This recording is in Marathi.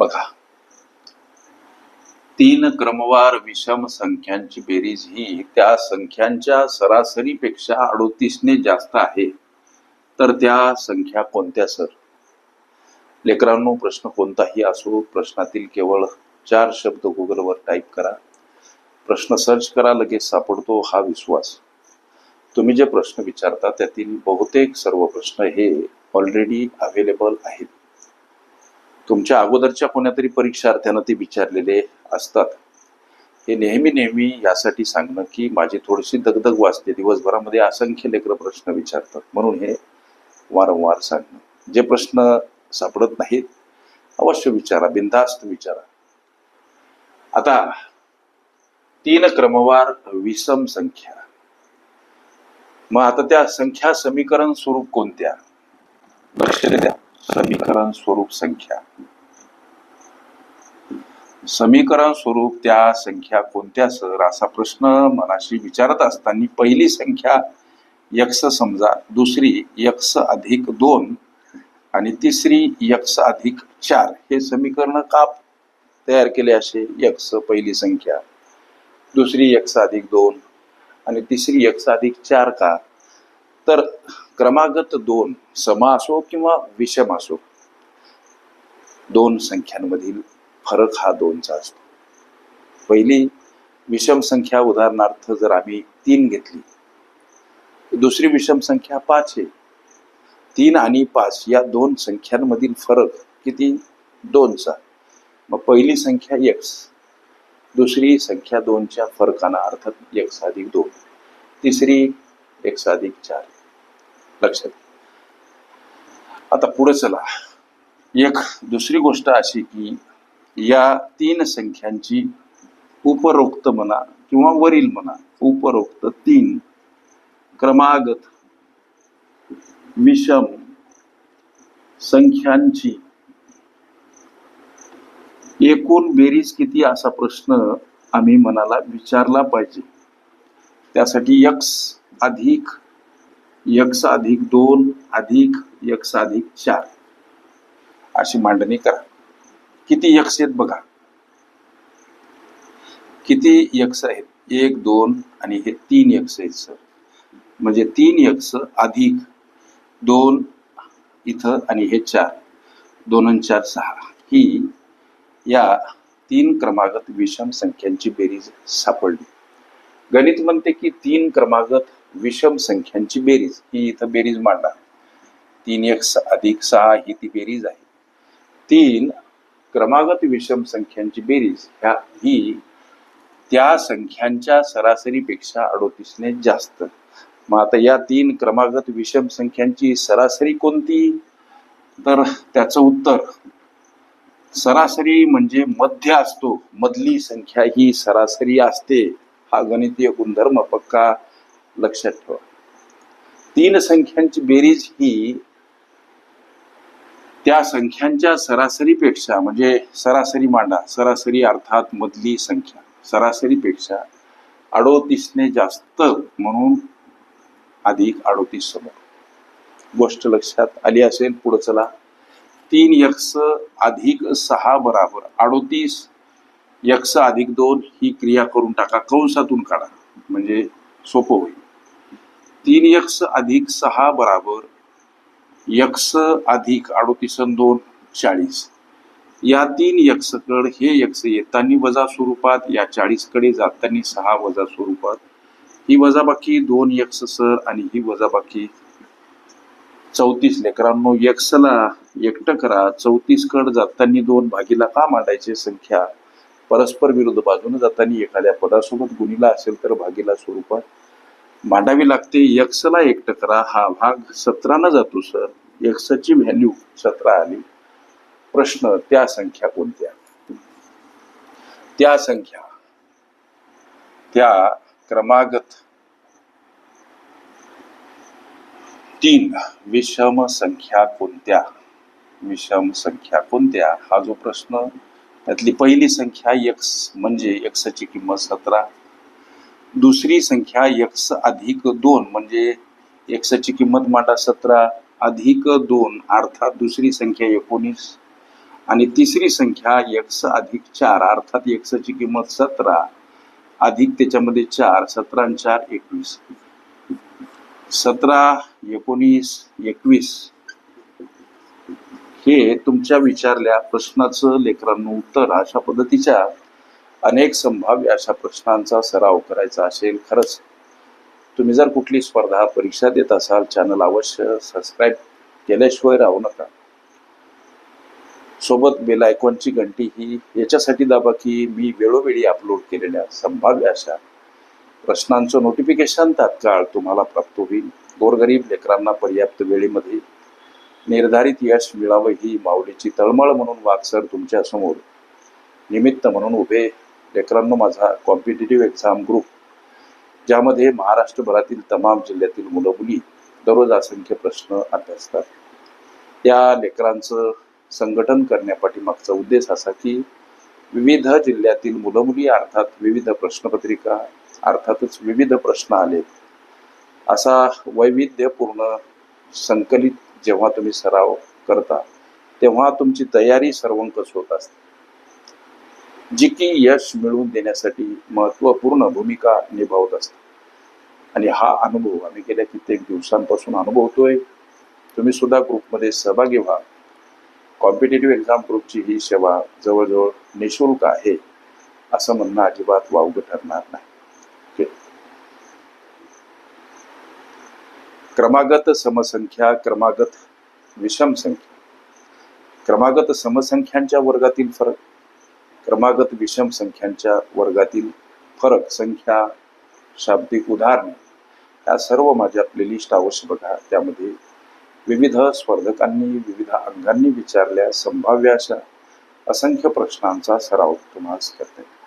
बघा. तीन क्रमवार विषम संख्यांची बेरीज ही त्या संख्यांच्या सरासरीपेक्षा अडोतीसने जास्त आहे. तर त्या संख्या कोणत्या सर? लेकरांनो प्रश्न कोणताही असो प्रश्नातील केवळ चार शब्द गुगलवर टाईप करा. प्रश्न सर्च करा लगेच सापडतो हा विश्वास. तुम्ही जे प्रश्न विचारता त्यातील बहुतेक सर्व प्रश्न हे ऑलरेडी अवेलेबल आहेत. तुमच्या अगोदरच्या कोणातरी परीक्षार्थ्यानं ते विचारलेले असतात. हे नेहमी नेहमी यासाठी सांगणं की माझी थोडीशी दगदग वाचते. दिवसभरामध्ये असंख्य लेकर प्रश्न विचारतात. म्हणून हे वारंवार सांगणं. जे प्रश्न सापडत नाहीत अवश्य विचारा. बिनधास्त विचारा. आता तीन क्रमवार विषम संख्या. मग आता त्या संख्या समीकरण स्वरूप कोणत्या? लक्ष द्या. समीकरण स्वरूप संख्या. समीकरण स्वरूप त्या संख्या कोणत्या सर? असा प्रश्न मनाशी विचारत असताना पहिली संख्या यक्ष समजा दुसरी यक्ष अधिक दोन आणि तिसरी यक्ष अधिक चार. हे समीकरण का तयार केले असे? यक्ष पहिली संख्या. दुसरी यक्ष अधिक दोन आणि तिसरी यक्ष अधिक चार का? तर क्रमागत दोन सम असो किंवा विषम असो दोन संख्यांमधील फरक हा दोनचा असतो. पहिली विषम संख्या उदाहरणार्थ जर आम्ही तीन घेतली दुसरी विषम संख्या पाच आहे. तीन आणि पाच या दोन संख्यांमधील फरक किती? दोनचा. मग पहिली संख्या एक्स दुसरी संख्या दोनच्या फरकानं अर्थात एक्स अधिक दोन तिसरी एक साधिक चार लक्षात आता पुढे चला. एक दुसरी गोष्ट अशी की या तीन संख्यांची उपरोक्त म्हणा किंवा वरील म्हणा उपरोक्त तीन. क्रमागत विषम संख्यांची. एकूण बेरीज किती असा प्रश्न आम्ही मनाला विचारला पाहिजे. त्यासाठी यक्स अधिक यक्ष अधिक दोन अधिक यक्ष अधिक चार. अशी मांडणी करा. किती यक्ष आहेत बघा? किती यक्ष आहेत? एक दोन आणि हे तीन यक्ष आहेत सर. म्हणजे तीन यक्ष अधिक दोन इथं आणि हे चार. दोन आणि चार सहा. ही या तीन क्रमागत विषम संख्यांची बेरीज सापडली. गणित म्हणते की तीन क्रमागत विषम संख्यांची बेरीज. ही इथं बेरीज मांडणार. तीन एक अधिक सहा ही ती बेरीज आहे. तीन क्रमागत विषम संख्यांची बेरीज. ह्या ही त्या संख्यांच्या सरासरीपेक्षा अडोतीसने जास्त. मग आता या तीन क्रमागत विषम संख्यांची सरासरी कोणती? तर त्याचं उत्तर सरासरी म्हणजे मध्य असतो. मधली संख्या ही सरासरी असते. हा गणितीय गुणधर्म पक्का. लक्षात ठेवा. तीन संख्यांची बेरीज ही त्या संख्यांच्या सरासरीपेक्षा म्हणजे सरासरी मांडा सरासरी अर्थात मधली संख्या सरासरीपेक्षा अडोतीसने जास्त म्हणून अधिक अडोतीस समोर. गोष्ट लक्षात आली असेल पुढे चला. तीन यक्स अधिक सहा बराबर अडोतीस यक्स अधिक दोन ही क्रिया करून टाका. कंसातून काढा. म्हणजे सोपं होईल. तीन यक्ष अधिक सहा बराबर यक्ष अधिक अडोतीस दोन चाळीस. या तीन यक्षकड हे यक्ष येताना वजा स्वरूपात या चाळीसकडे जाताना सहा वजा स्वरूपात. ही वजाबाकी दोन यक्ष सर आणि ही वजाबाकी चौतीस. लेकरांनो यक्षला एकटं करा. चौतीस कड जाताना दोन भागीला का मांडायचे संख्या? परस्पर विरुद्ध बाजूने जाताना एखाद्या पदासोबत गुणीला असेल तर भागीला स्वरूपात. मांडावी लागते. यक्सला एकटं करा हा भाग सतरानं जातो सर. यक्सची व्हॅल्यू सतरा आली. प्रश्न त्या संख्या कोणत्या? त्या संख्या. त्या क्रमागत तीन. विषम संख्या कोणत्या? विषम संख्या कोणत्या? हा जो प्रश्न त्यातली पहिली संख्या यक्स म्हणजे यक्सची किंमत सतरा. दुसरी संख्या एक्स अधिक दोन म्हणजे एक्सची किंमत मांडा सतरा अधिक दोन अर्थात दुसरी संख्या एकोणीस. आणि तिसरी संख्या एक्स अधिक चार अर्थात एक्सची किंमत सतरा अधिक त्याच्यामध्ये चार सतरा आणि चार एकवीस. सतरा एकोणीस एकवीस. हे तुमच्या विचारल्या प्रश्नाचं लेकरांनो उत्तर अशा पद्धतीच्या अनेक संभाव्य अशा प्रश्नांचा सराव करायचा असेल खरंच. तुम्ही जर कुठली स्पर्धा परीक्षा देत असाल चॅनल अवश्य सबस्क्राईब केल्याशिवाय राहू नका. सोबत बेल आयकॉनची घंटी ही याच्यासाठी दाबा की मी वेळोवेळी अपलोड केलेल्या संभाव्य अशा प्रश्नांचं नोटिफिकेशन तात्काळ तुम्हाला प्राप्त होईल. गोरगरीब लेकरांना पर्याप्त वेळेमध्ये निर्धारित यश मिळावं ही माऊलीची तळमळ म्हणून वाक्सर तुमच्यासमोर निमित्त म्हणून उभे लेकरांनो माझा कॉम्पिटेटिव्ह एक्झाम ग्रुप ज्यामध्ये महाराष्ट्रभरातील तमाम जिल्ह्यातील मुलं मुली दररोज असंख्य प्रश्न अभ्यासतात. या लेकरांचं संघटन करण्यापाठीमागचा उद्देश असा की विविध जिल्ह्यातील मुलं मुली अर्थात विविध प्रश्नपत्रिका अर्थातच विविध प्रश्न आले असा वैविध्यपूर्ण संकलित जेव्हा तुम्ही सराव करता तेव्हा तुमची तयारी सर्वंकष होत असते. जी की यश मिळवून देण्यासाठी महत्त्वपूर्ण भूमिका निभावत असते. आणि हा अनुभव आम्ही गेल्या कित्येक दिवसांपासून अनुभवतोय. तुम्ही सुद्धा ग्रुपमध्ये सहभागी व्हा. कॉम्पिटेटिव्ह एक्झाम ग्रुपची ही सेवा जवळजवळ निशुल्क आहे असं म्हणणं अजिबात वावगं ठरणार नाही. क्रमागत समसंख्या क्रमागत विषम संख्या. क्रमागत समसंख्यांच्या वर्गातील फरक क्रमागत विषम संख्यांच्या वर्गातील फरक संख्या शाब्दिक उदाहरणे या सर्व माझ्या प्लेलिस्ट अवश्य बघा. त्यामध्ये विविध स्पर्धकांनी विविध अंगांनी विचारल्या संभाव्य अशा असंख्य प्रश्नांचा सराव तुम्हाला करते.